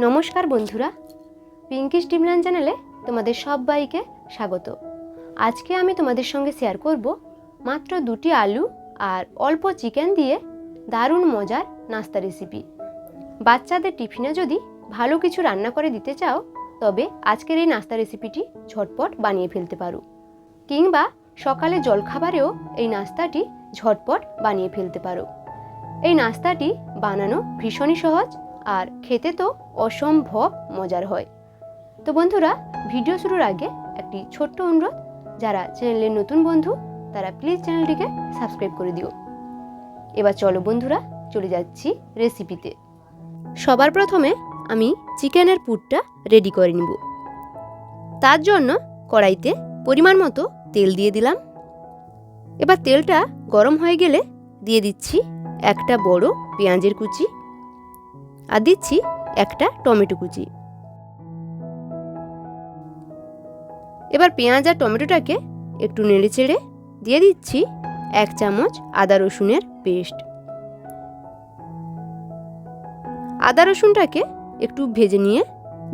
নমস্কার বন্ধুরা। পিঙ্কিশ ডিমলান চ্যানেলে তোমাদের সবাইকে স্বাগত। আজকে আমি তোমাদের সঙ্গে শেয়ার করব মাত্র দুটি আলু আর অল্প চিকেন দিয়ে দারুণ মজার নাস্তা রেসিপি বাচ্চাদের টিফিনে যদি ভালো কিছু রান্না করে দিতে চাও, তবে আজকের এই নাস্তা রেসিপিটি ঝটপট বানিয়ে ফেলতে পারো। কিংবা সকালে জলখাবারেও এই নাস্তাটি ঝটপট বানিয়ে ফেলতে পারো। এই নাস্তাটি বানানো ভীষণই সহজ আর খেতে তো অসম্ভব মজার হয়। তো বন্ধুরা, ভিডিও শুরুর আগে একটি ছোট্ট অনুরোধ, যারা চ্যানেলের নতুন বন্ধু, তারা প্লিজ চ্যানেলটিকে সাবস্ক্রাইব করে দিও। এবার চলো বন্ধুরা, চলে যাচ্ছি রেসিপিতে। সবার প্রথমে আমি চিকেনের পুরটা রেডি করে নিব। তার জন্য কড়াইতে পরিমাণ মতো তেল দিয়ে দিলাম। এবার তেলটা গরম হয়ে গেলে দিয়ে দিচ্ছি একটা বড় পেঁয়াজের কুচি আর দিচ্ছি একটা টমেটো কুচি। এবার পেঁয়াজ আর টমেটোটাকে একটু নেড়ে চেড়ে দিয়ে দিচ্ছি এক চামচ আদা রসুনের পেস্ট। আদা রসুনটাকে একটু ভেজে নিয়ে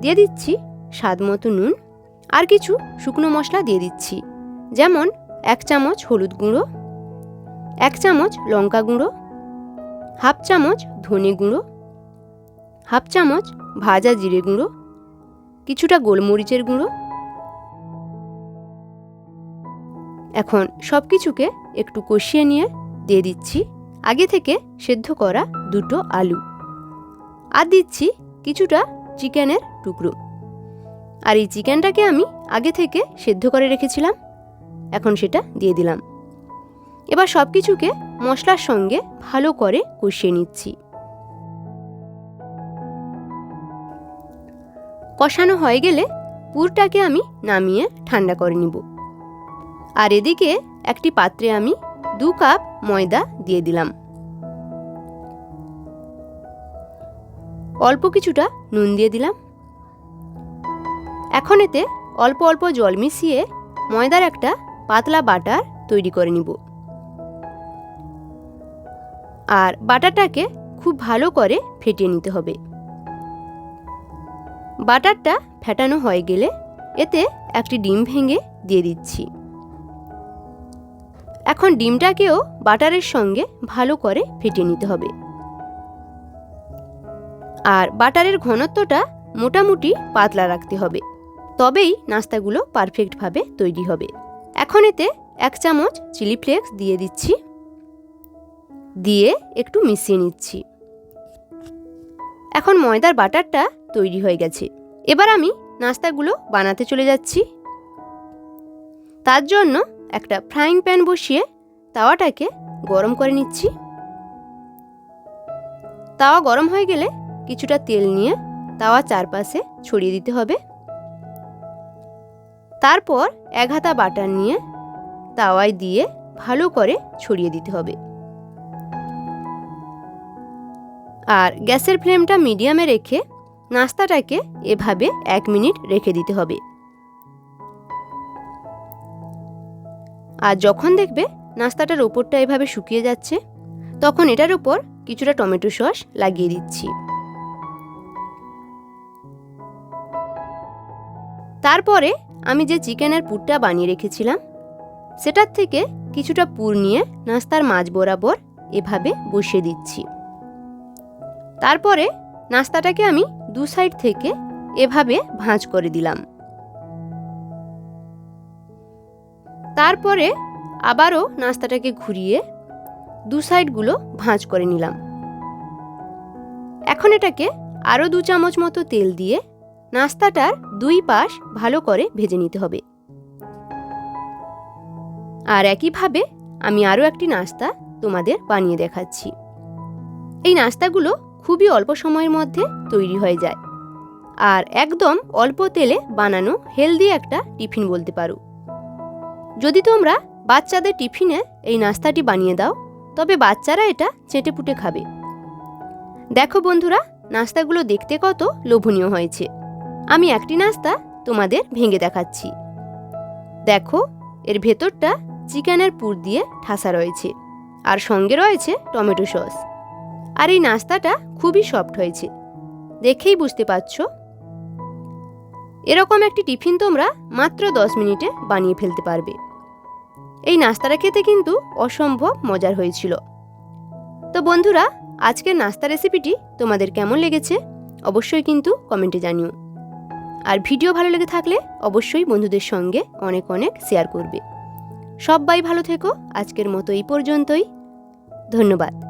দিয়ে দিচ্ছি স্বাদ মতো নুন আর কিছু শুকনো মশলা দিয়ে দিচ্ছি, যেমন এক চামচ হলুদ গুঁড়ো, এক চামচ লঙ্কা গুঁড়ো, হাফ চামচ ধনে গুঁড়ো হাফ চামচ ভাজা জিরে গুঁড়ো, কিছুটা গোলমরিচের গুঁড়ো। এখন সব কিছুকে একটু কষিয়ে নিয়ে দিয়ে দিচ্ছি। আগে থেকে সেদ্ধ করা দুটো আলু। আর দিচ্ছি কিছুটা চিকেনের টুকরো। আর এই চিকেনটাকে আমি আগে থেকে সেদ্ধ করে রেখেছিলাম। এখন সেটা দিয়ে দিলাম। এবার সব কিছুকে মশলার সঙ্গে ভালো করে কষিয়ে নিচ্ছি। কষানো হয়ে গেলে পুরটাকে আমি নামিয়ে ঠান্ডা করে নিব। আর এদিকে একটি পাত্রে আমি দু কাপ ময়দা দিয়ে দিলাম। অল্প কিছুটা নুন দিয়ে দিলাম। এখন এতে অল্প অল্প জল মিশিয়ে ময়দার একটা পাতলা বাটার তৈরি করে নিব। আর বাটারটাকে খুব ভালো করে ফেটিয়ে নিতে হবে। বাটারটা ফেটানো হয়ে গেলে এতে একটি ডিম ভেঙে দিয়ে দিচ্ছি। এখন ডিমটাকেও বাটারের সঙ্গে ভালো করে ফেটিয়ে নিতে হবে। আর বাটারের ঘনত্বটা মোটামুটি পাতলা রাখতে হবে। তবেই নাস্তাগুলো পারফেক্টভাবে তৈরি হবে। এখন এতে এক চামচ চিলি ফ্লেক্স দিয়ে দিচ্ছি। দিয়ে একটু মিশিয়ে নিচ্ছি। এখন ময়দার বাটারটা তৈরি হয়ে গেছে। এবার আমি নাস্তাগুলো বানাতে চলে যাচ্ছি। তার জন্য একটা ফ্রাইং প্যান বসিয়ে তাওয়াটাকে গরম করে নিচ্ছি। তাওয়া গরম হয়ে গেলে কিছুটা তেল নিয়ে তাওয়া চারপাশে ছড়িয়ে দিতে হবে। তারপর এক হাতা বাটার নিয়ে তাওয়ায় দিয়ে ভালো করে ছড়িয়ে দিতে হবে। আর গ্যাসের ফ্লেমটা মিডিয়ামে রেখে নাস্তাটাকে এভাবে এক মিনিট রেখে দিতে হবে। আর যখন দেখবে নাস্তাটার ওপরটা এভাবে শুকিয়ে যাচ্ছে, তখন এটার উপর কিছুটা টমেটো সস লাগিয়ে দিচ্ছি। তারপরে আমি যে চিকেনের পুরটা বানিয়ে রেখেছিলাম, সেটার থেকে কিছুটা পুর নিয়ে নাস্তার মাঝ বরাবর এভাবে বসিয়ে দিচ্ছি। তারপরে নাস্তাটাকে আমি দু সাইড থেকে এভাবে ভাঁজ করে দিলাম। তারপরে আবারও নাস্তাটাকে ঘুরিয়ে দু সাইডগুলো ভাঁজ করে নিলাম। এখন এটাকে আরও দু চামচ মতো তেল দিয়ে নাস্তাটার দুই পাশ ভালো করে ভেজে নিতে হবে। আর একইভাবে আমি আরও একটি নাস্তা তোমাদের বানিয়ে দেখাচ্ছি। এই নাস্তাগুলো খুবই অল্প সময়ের মধ্যে তৈরি হয়ে যায়। আর একদম অল্প তেলে বানানো হেলদি একটা টিফিন বলতে পারো। যদি তোমরা বাচ্চাদের টিফিনে এই নাস্তাটি বানিয়ে দাও, তবে বাচ্চারা এটা চেটে পুটে খাবে। দেখো বন্ধুরা, নাস্তাগুলো দেখতে কত লোভনীয় হয়েছে। আমি একটি নাস্তা তোমাদের ভেঙে দেখাচ্ছি। দেখো, এর ভেতরটা চিকেনের পুর দিয়ে ঠাসা রয়েছে। আর সঙ্গে রয়েছে টমেটো সস। আর এই নাস্তাটা খুবই সফট হয়েছে। দেখেই বুঝতে পারছ? এরকম একটি টিফিন তোমরা মাত্র দশ মিনিটে বানিয়ে ফেলতে পারবে। এই নাস্তাটা খেতে কিন্তু অসম্ভব মজার হয়েছিল। তো বন্ধুরা, আজকের নাস্তা রেসিপিটি তোমাদের কেমন লেগেছে? অবশ্যই কিন্তু কমেন্টে জানিও। আর ভিডিও ভালো লেগে থাকলে অবশ্যই বন্ধুদের সঙ্গে অনেক অনেক শেয়ার করবে। সবাই ভালো থেকো। আজকের মতো এই পর্যন্তই। ধন্যবাদ।